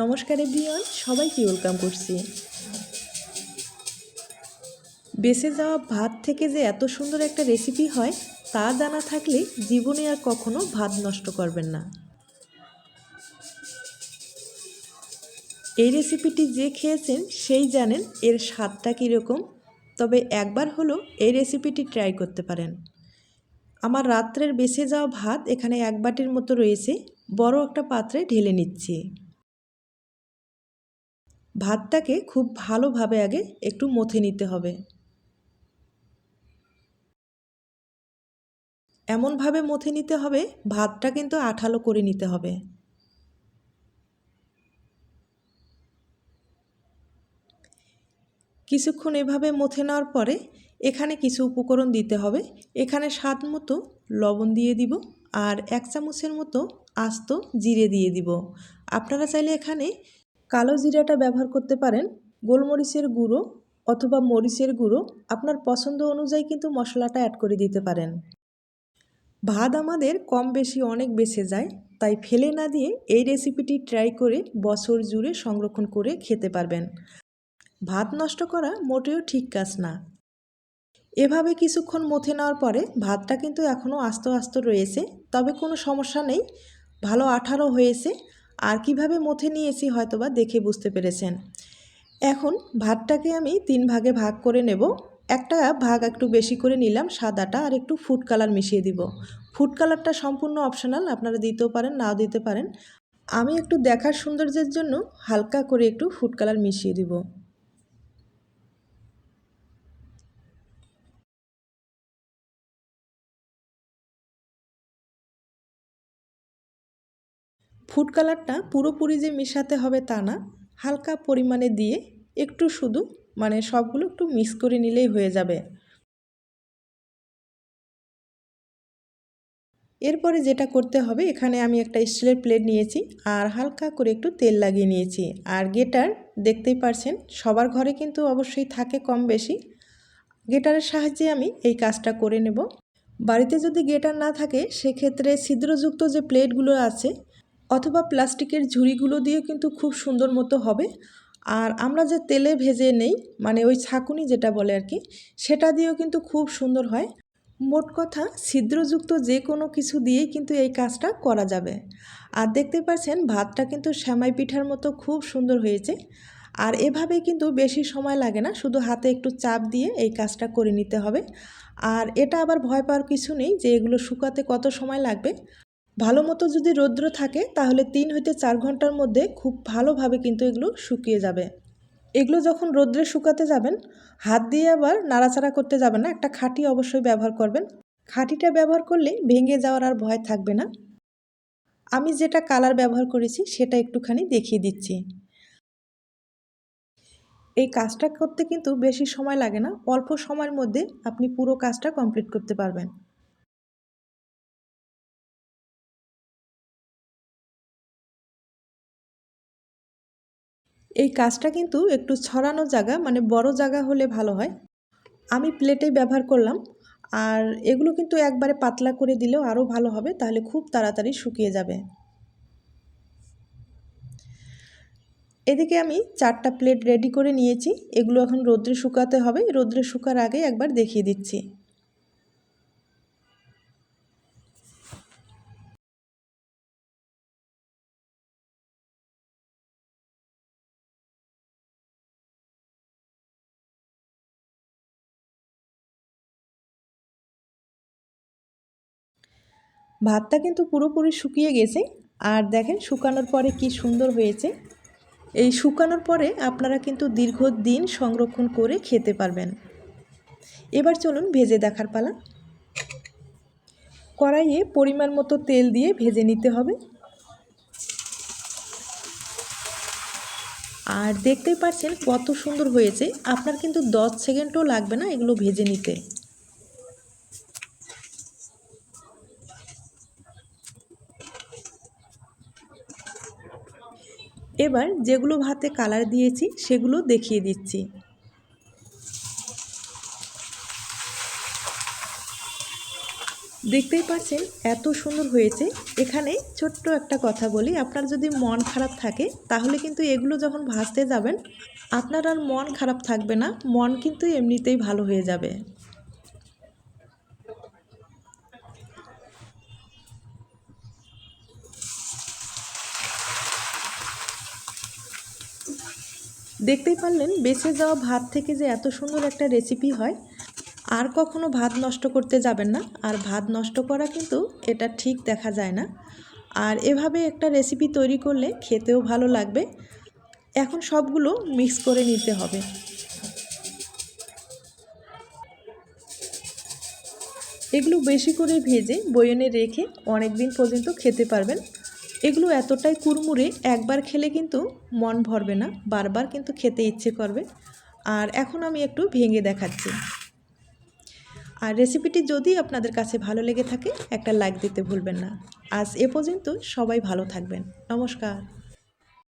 নমস্কার এভরিওয়ান, সবাইকে ওয়েলকাম করছি। বেঁচে যাওয়া ভাত থেকে যে এত সুন্দর একটা রেসিপি হয়, তা জানা থাকলে জীবনে আর কখনো ভাত নষ্ট করবেন না। এই রেসিপিটি যে খেয়েছেন, সেই জানেন এর স্বাদটা কীরকম, তবে একবার হলো এই রেসিপিটি ট্রাই করতে পারেন। আমার রাত্রের বেঁচে যাওয়া ভাত এখানে এক বাটির মতো রয়েছে, বড় একটা পাত্রে ঢেলে নিচ্ছি। ভাতটাকে খুব ভালোভাবে আগে একটু মথে নিতে হবে। এমনভাবে মথে নিতে হবে, ভাতটা কিন্তু আঠালো করে নিতে হবে। কিছুক্ষণ এভাবে মথে নেওয়ার পরে এখানে কিছু উপকরণ দিতে হবে। এখানে স্বাদ মতো লবণ দিয়ে দিব আর এক চামচের মতো আস্ত জিরে দিয়ে দিব। আপনারা চাইলে এখানে কালো জিরাটা ব্যবহার করতে পারেন। গোলমরিচের গুঁড়ো অথবা মরিচের গুঁড়ো আপনার পছন্দ অনুযায়ী কিন্তু মশলাটা অ্যাড করে দিতে পারেন। ভাত আমাদের কম বেশি অনেক বেঁচে যায়, তাই ফেলে না দিয়ে এই রেসিপিটি ট্রাই করে বছর জুড়ে সংরক্ষণ করে খেতে পারবেন। ভাত নষ্ট করা মোটেও ঠিক কাজ না। এভাবে কিছুক্ষণ মথে নেওয়ার পরে ভাতটা কিন্তু এখনও আস্ত আস্ত রয়েছে, তবে কোনো সমস্যা নেই। ভালো আঠারো হয়েছে আর কীভাবে মথে নিয়েছি হয়তোবা দেখে বুঝতে পেরেছেন। এখন ভাতটাকে আমি তিন ভাগে ভাগ করে নেব। একটা ভাগ একটু বেশি করে নিলাম, সাদাটা, আর একটু ফুড কালার মিশিয়ে দিব। ফুড কালারটা সম্পূর্ণ অপশনাল আপনারা দিতেও পারেন, নাও দিতে পারেন। আমি একটু দেখার সৌন্দর্যের জন্য হালকা করে একটু ফুড কালার মিশিয়ে দিব। ফুড কালারটা পুরোপুরি যে মেশাতে হবে তা না, হালকা পরিমাণে দিয়ে একটু শুধু মানে সবগুলো একটু মিক্স করে নিলেই হয়ে যাবে। এরপরে যেটা করতে হবে, এখানে আমি একটা স্টিলের প্লেট নিয়েছি আর হালকা করে একটু তেল লাগিয়ে নিয়েছি। আর গেটার, দেখতেই পারছেন, সবার ঘরে কিন্তু অবশ্যই থাকে কম বেশি। গেটারের সাহায্যে আমি এই কাজটা করে নেব। বাড়িতে যদি গেটার না থাকে, সেক্ষেত্রে ছিদ্রযুক্ত যে প্লেটগুলো আছে অথবা প্লাস্টিকের ঝুড়িগুলো দিয়ে কিন্তু খুব সুন্দর মতো হবে। আর আমরা যে তেলে ভেজে নেই মানে ওই ছাকুনি যেটা বলে আর কি, সেটা দিয়েও কিন্তু খুব সুন্দর হয়। মোট কথা, ছিদ্রযুক্ত যে কোনো কিছু দিয়েই কিন্তু এই কাজটা করা যাবে। আর দেখতে পাচ্ছেন, ভাতটা কিন্তু শ্যামাই পিঠার মতো খুব সুন্দর হয়েছে। আর এভাবেই কিন্তু বেশি সময় লাগে না, শুধু হাতে একটু চাপ দিয়ে এই কাজটা করে নিতে হবে। আর এটা আবার ভয় পাওয়ার কিছু নেই যে এগুলো শুকাতে কত সময় লাগবে। ভালো মতো যদি রৌদ্র থাকে, তাহলে তিন হইতে চার ঘণ্টার মধ্যে খুব ভালোভাবে কিন্তু এগুলো শুকিয়ে যাবে। এগুলো যখন রোদ্রে শুকাতে যাবেন, হাত দিয়ে আবার নাড়াচাড়া করতে যাবেন না, একটা খাঁটি অবশ্যই ব্যবহার করবেন। খাঁটিটা ব্যবহার করলে ভেঙে যাওয়ার আর ভয় থাকবে না। আমি যেটা কালার ব্যবহার করেছি, সেটা একটুখানি দেখিয়ে দিচ্ছি। এই কাজটা করতে কিন্তু বেশি সময় লাগে না, অল্প সময়ের মধ্যে আপনি পুরো কাজটা কমপ্লিট করতে পারবেন। এই কাজটা কিন্তু একটু ছড়ানো জায়গা মানে বড় জায়গা হলে ভালো হয়। আমি প্লেটেই ব্যবহার করলাম। আর এগুলো কিন্তু একবারে পাতলা করে দিলেও আরও ভালো হবে, তাহলে খুব তাড়াতাড়ি শুকিয়ে যাবে। এদিকে আমি চারটা প্লেট রেডি করে নিয়েছি। এগুলো এখন রোদ্রে শুকাতে হবে। রোদ্রে শুকার আগে একবার দেখিয়ে দিচ্ছি। ভাতটা কিন্তু পুরোপুরি শুকিয়ে গেছে। আর দেখেন শুকানোর পরে কি সুন্দর হয়েছে। এই শুকানোর পরে আপনারা কিন্তু দীর্ঘদিন সংরক্ষণ করে খেতে পারবেন। এবার চলুন ভেজে দেখার পালা। কড়াইয়ে পরিমাণ মতো তেল দিয়ে ভেজে নিতে হবে। আর দেখতেই পাচ্ছেন কত সুন্দর হয়েছে। আপনার কিন্তু দশ সেকেন্ডও লাগবে না এগুলো ভেজে নিতে। এবার যেগুলো ভাতে কালার দিয়েছি, সেগুলো দেখিয়ে দিচ্ছি। দেখতেই পাচ্ছেন, এত সুন্দর হয়েছে। এখানে ছোট্ট একটা কথা বলি, আপনার যদি মন খারাপ থাকে, তাহলে কিন্তু এগুলো যখন ভাজতে যাবেন, আপনার আর মন খারাপ থাকবে না, মন কিন্তু এমনিতেই ভালো হয়ে যাবে। দেখতেই পারলেন বেঁচে যাওয়া ভাত থেকে যে এত সুন্দর একটা রেসিপি হয়, আর কখনো ভাত নষ্ট করতে যাবেন না। আর ভাত নষ্ট করা কিন্তু এটা ঠিক দেখা যায় না। আর এভাবে একটা রেসিপি তৈরি করলে খেতেও ভালো লাগবে। এখন সবগুলো মিক্স করে নিতে হবে। এগুলো বেশি করে ভেজে বয়নে রেখে অনেক দিন পর্যন্ত খেতে পারবেন। এগুলো এতটাই কুরমুরে একবার খেলে কিন্তু মন ভরবে না, বারবার কিন্তু খেতে ইচ্ছে করবে। আর এখন আমি একটু ভেঙে দেখাচ্ছি। আর রেসিপিটি যদি আপনাদের কাছে ভালো লেগে থাকে, একটা লাইক দিতে ভুলবেন না। আজ এ পর্যন্ত সবাই ভালো থাকবেন। নমস্কার।